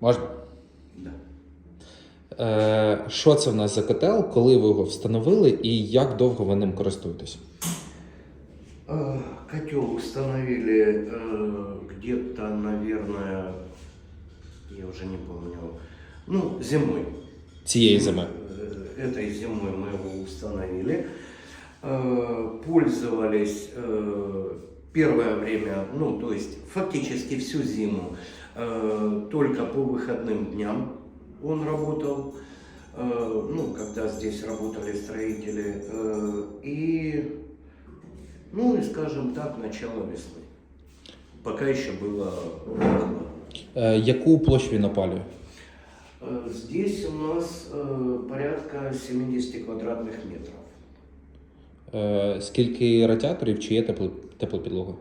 Можна? Да. Е, що це в нас за котел, коли ви його встановили і як довго ви ним користуєтесь? Э, Котел установили э, где-то, наверное, я уже не помню, ну, зимой. Цієї зими. Э, Этой зимой мы его установили. Э, Пользовались э, первое время, ну, то есть фактически всю зиму, э, только по выходным дням он работал. Э, Ну, когда здесь работали строители. Э, И, ну, и скажем так, начало весны. Пока еще было тепло. Е, яку площу він опалює? Э, Здесь у нас э, порядка 70 квадратных метров. Е, скільки радіаторів чи є тепло, теплопідлога?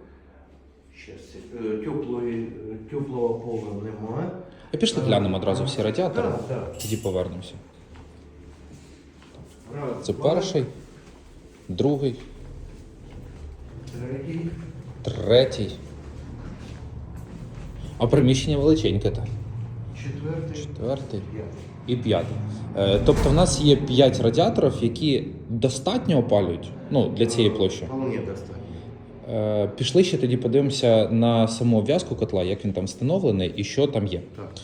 Сейчас, э, теплої, теплого пола немає. А пішли глянемо одразу всі радіатори, Так, так. тоді повернемося. Раз, Це два, перший, другий, третій, третій. А приміщення величеньке так. Четвертий, і п'ятий. Е, тобто в нас є 5 радіаторів, які достатньо опалюють ну, для цієї площі. Вполне достатньо. Е, пішли ще тоді подивимося на саму обв'язку котла, як він там встановлений і що там є. Так.